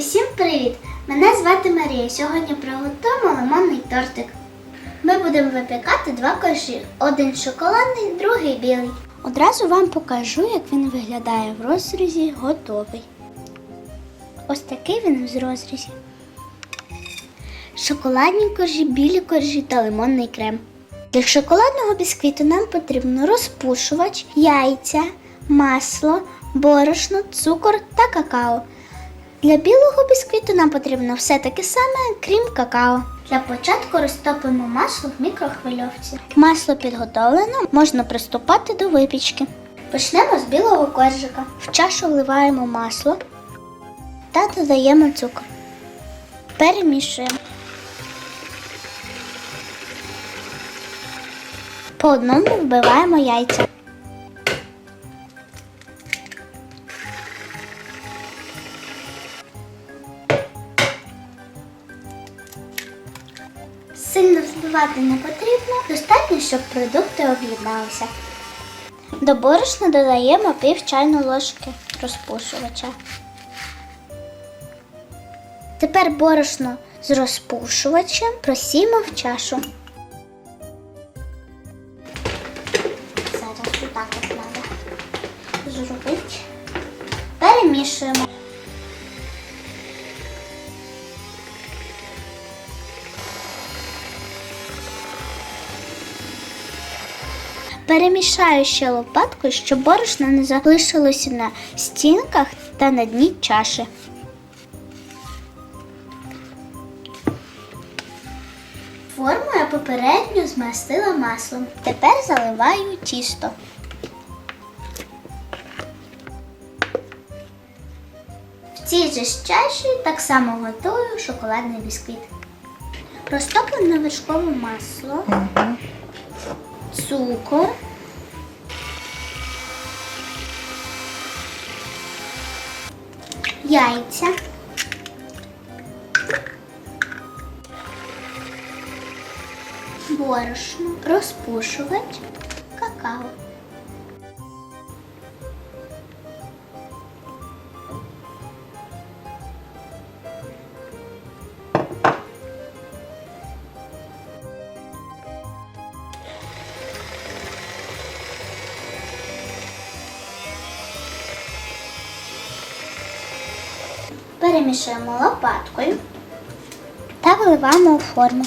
Усім привіт! Мене звати Марія. Сьогодні приготуємо лимонний тортик. Ми будемо випікати два коржі: один шоколадний, другий білий. Одразу вам покажу, як він виглядає в розрізі готовий. Ось такий він в розрізі. Шоколадні коржі, білі коржі та лимонний крем. Для шоколадного бісквіту нам потрібно розпушувач, яйця, масло, борошно, цукор та какао. Для білого бісквіту нам потрібно все таке саме, крім какао. Для початку розтопимо масло в мікрохвильовці. Масло підготовлено, можна приступати до випічки. Почнемо з білого коржика. В чашу вливаємо масло та додаємо цукор. Перемішуємо. По одному вбиваємо яйця. Сильно взбивати не потрібно, достатньо, щоб продукти об'єдналися. До борошна додаємо пів чайної ложки розпушувача. Тепер борошно з розпушувачем просімо в чашу. Перемішаю ще лопаткою, щоб борошно не залишилося на стінках та на дні чаші. Форму я попередньо змастила маслом. Тепер заливаю тісто. В цій же чаші так само готую шоколадний бісквіт. Розтоплене вершкове масло, цукор, яйця. борошно, розпушувач, какао. Перемішуємо лопаткою та виливаємо у форму.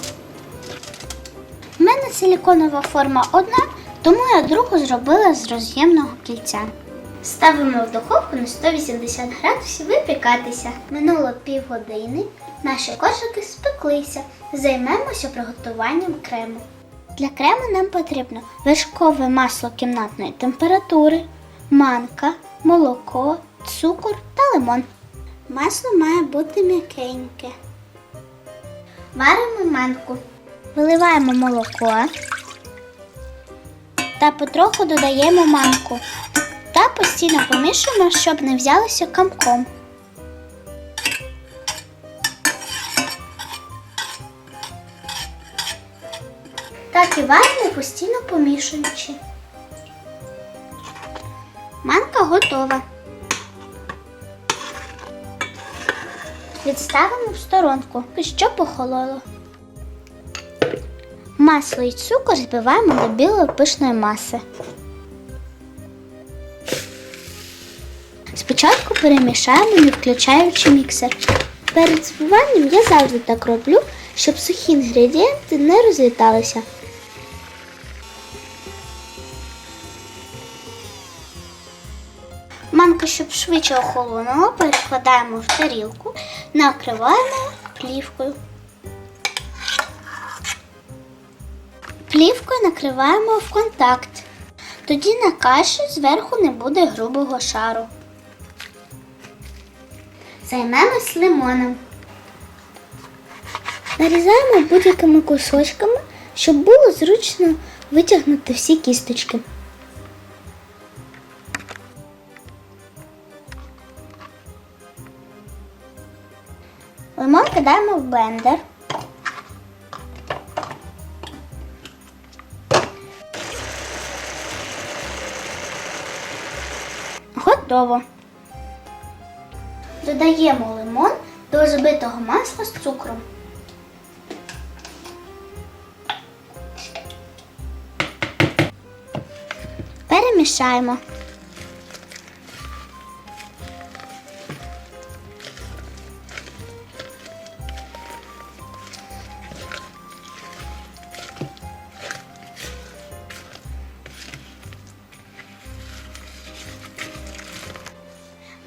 У мене силіконова форма одна, тому я другу зробила з роз'ємного кільця. Ставимо в духовку на 180 градусів випікатися. Минуло півгодини, наші коржики спеклися. Займемося приготуванням крему. Для крему нам потрібно вершкове масло кімнатної температури, манка, молоко, цукор та лимон. Масло має бути м'якеньке. Варимо манку. Виливаємо молоко та потроху додаємо манку та постійно помішуємо, щоб не взялося камком. Так і варимо постійно помішуючи. Манка готова. Відставимо в сторонку, щоб охололо. Масло і цукор збиваємо до білої пишної маси. Спочатку перемішаємо, не включаючи міксер. Перед збиванням я завжди так роблю, щоб сухі інгредієнти не розліталися. Манку, щоб швидше охолонула, перекладаємо в тарілку, накриваємо плівкою. Плівкою накриваємо в контакт. Тоді на каші зверху не буде грубого шару. Займемось лимоном. Нарізаємо будь-якими кусочками, щоб було зручно витягнути всі кісточки. Лимон кидаємо в блендер. Готово. Додаємо лимон до збитого масла з цукром. Перемішаємо.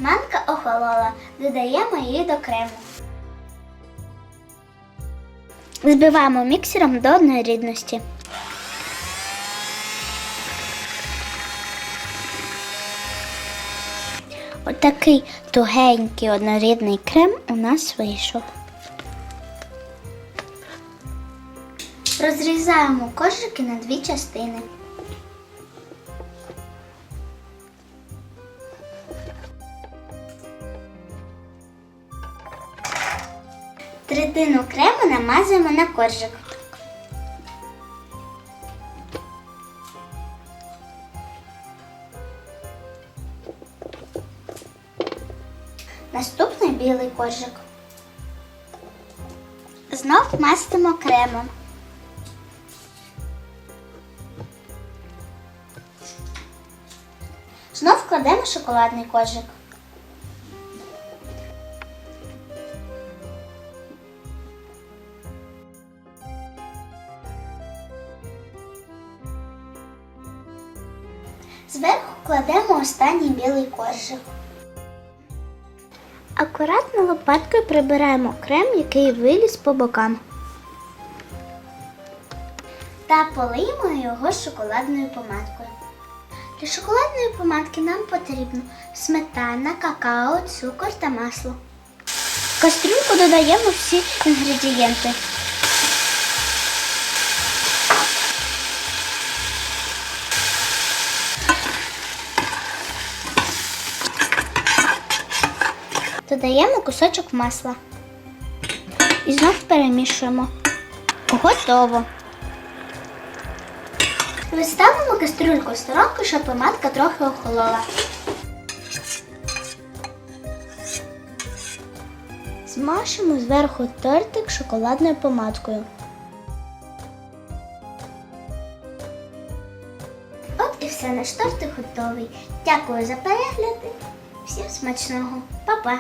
Манка охолола, додаємо її до крему. Збиваємо міксером до однорідності. Отакий тугенький однорідний крем у нас вийшов. Розрізаємо коржики на дві частини. Третину крему намазуємо на коржик. Наступний білий коржик. Знов мастимо кремом. Знов кладемо шоколадний коржик. Зверху кладемо останній білий коржик. Акуратно лопаткою прибираємо крем, який виліз по бокам. Та полиємо його шоколадною помадкою. Для шоколадної помадки нам потрібно сметана, какао, цукор та масло. В кастрюльку додаємо всі інгредієнти. Додаємо кусочок масла. І знов перемішуємо. Готово. Виставимо кастрюльку в сторонку, щоб помадка трохи охолола. Змашимо зверху тортик шоколадною помадкою. От і все, наш тортик готовий. Дякую за перегляди. Всім смачного. Па-па!